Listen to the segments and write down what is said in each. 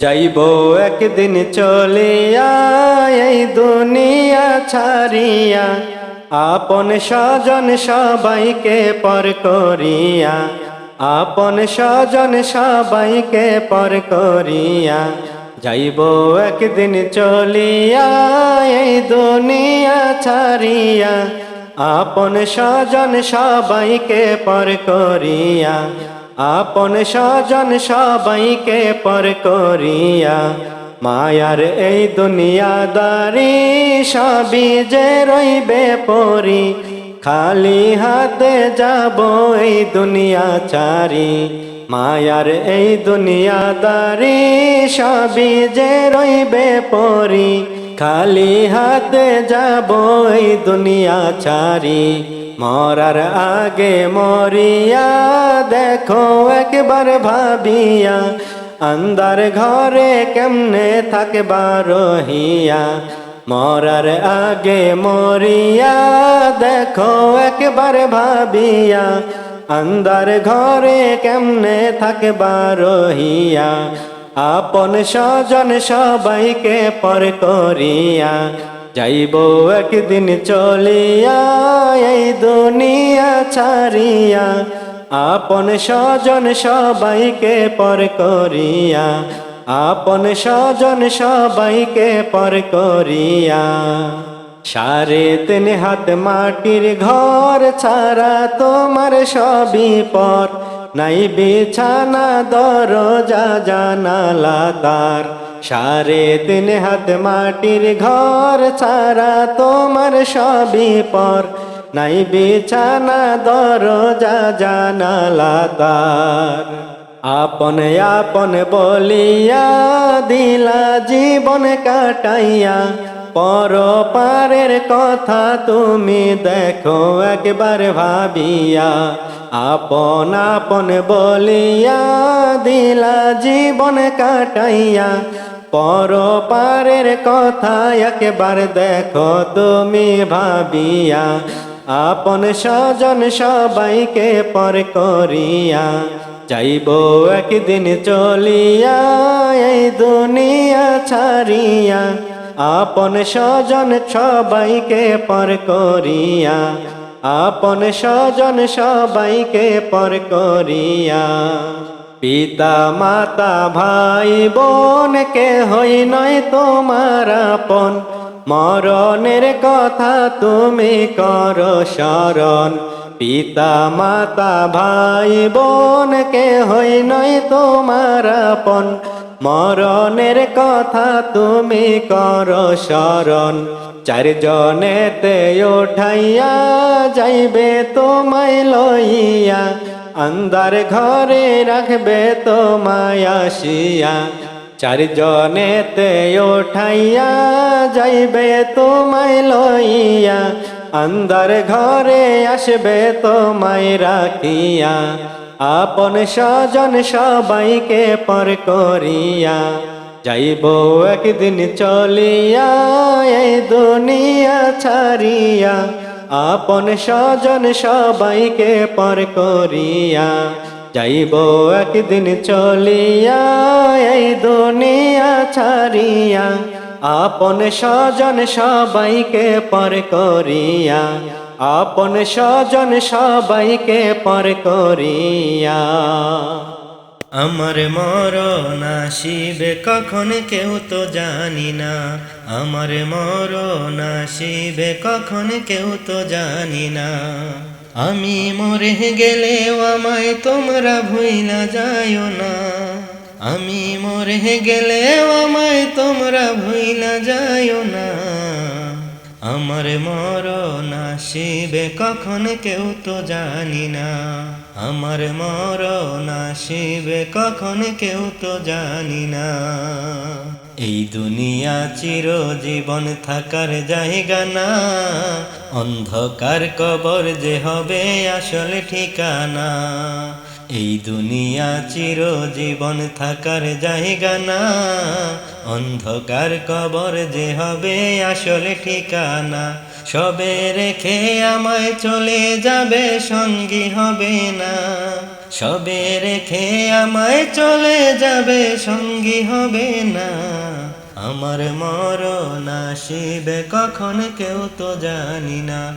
যাইব একদিন চলিয়া এই দুনিয়া ছাড়িয়া। আপন স্বজন সবাইকে পর করিয়া। আপন স্বজন সবাইকে পর করিয়া। যাইব একদিন চলিয়া এই দুনিয়া ছাড়িয়া। আপন স্বজন সবাইকে পর করিয়া। আপন স্বজন সবাইকে পর করিয়া, মায়ার এই দুনিয়াদারি সবই যে রইবে পরি, খালি হাতে যাব এই দুনিয়া চারি, মায়ার এই দুনিয়াদারি সবই যে রইবে পরি, খালি হাতে যাব এই দুনিয়া ছাড়ি মরার আগে মরিয়া, দেখো একবার ভাবিয়া আন্দার ঘরে কেমনে থাকবার রহিয়া। মরার আগে মরিয়া, দেখো একবার ভাবিয়া আন্দার ঘরে কেমনে থাকবার রহিয়া। আপন স্বজন সবাইকে পর করিয়া যাইব একদিন চলিয়া, এই দুনিয়া ছাড়িয়া, আপন স্বজন সবাইকে পর করিয়া, আপন স্বজন সবাইকে পর করিয়া। সারে তিন হাত মাটির ঘর ছাড়া তোমার সবই পর, নাই বিছানা, দরজা, জানালা, তার। সাড়ে দিন হাত মাটির ঘর, ছাড়া তোমার সবই পর। নাই বিছানা, দরজা, জানালা, তার। আপন আপন বলিয়া দিলা, জীবন কাটাইয়া। পর পারের কথা তুমি দেখো, একবার ভাবিয়া। আপন আপন বলিয়া দিলা, জীবন কাটাইয়া। পর পারের কথা একবার দেখো তুমি ভাবিয়া, আপন স্বজন সবাইকে পর করিয়া, যাইব একদিন চলিয়া এই দুনিয়া ছাড়িয়া, আপন স্বজন সবাইকে পর করিয়া, আপন স্বজন সবাইকে পর করিয়া। পিতা মাতা ভাই বোন কে হই নয় তোমার আপন। মরণের কথা তুমি কর স্মরণ পিতা মাতা ভাই বোন কে হই নয় তোমার আপন। মরণের কথা তুমি কর স্মরণ চারজনেতে উঠাইয়া যাইবে তোমায় লইয়া। আন্দার ঘরে রাখবে তোমায় আসিয়া চারজনেতে উঠাইয়া যাইবে তোমায় লইয়া। আন্দার ঘরে আসবে তোমায় রাখিয়া। আপন স্বজন সবাইকে পর করিয়া। যাইব একদিন চলিয়া, এই দুনিয়া ছাড়িয়া। আপন স্বজন সবাইকে পর করিয়া যাইব একদিন চলিয়া, এই দুনিয়া ছাড়িয়া। আপন স্বজন সবাইকে পর করিয়া, আপন স্বজন সবাইকে পর করিয়া। আমার মরণ আসিবে কখন কেউ তো জানি না। আমার মরণ আসিবে কখন কেউ তো জানি না। আমি মরে গেলেও আমায় তোমরা ভুইলা যাইও না। আমি মরে গেলেও আমায় তোমরা ভুইলা যাইও না। আমার মরণ আসিবে কখন কেউ তো জানি না। আমার মরণ আসিবে কখন কেউ তো জানি না। এই দুনিয়া চির জীবন থাকার জায়গা না। অন্ধকার কবর যে হবে আসল ঠিকানা। এই দুনিয়া চির জীবন থাকার জায়গা না। অন্ধকার কবর যে হবে আসলে ঠিকানা। সবে রেখে আমায় চলে যাবে, সঙ্গী হবে না। সবে রেখে আমায় চলে যাবে, সঙ্গী হবে না। আমার মরণ আসিবে কখন কেউ তো জানি না।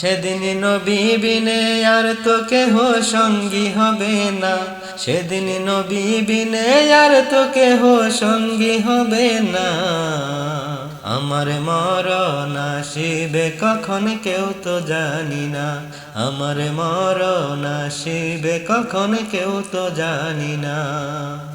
সেদিন নবী বিনে আর তো কেহ সঙ্গী হবে না। সেদিন নবী বিনে আর তো কেহ সঙ্গী হবে না। আমার মরণ আসিবে কখন কেউ তো জানি না। আমার মরণ আসিবে কখন কেউ তো জানি না।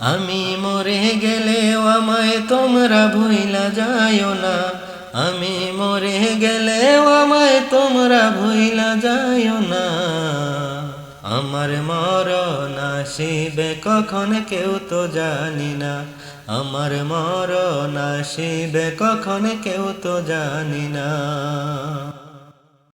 আমি মরে গেলেও আমায় তোমরা ভুইলা যাইও না। আমি মরে গেলে আমায় তোমরা ভুইলা যাইও না। আমার মরণ আসিবে কখন কেউ তো জানি না। আমার মরণ আসিবে কখন কেউ তো জানি না।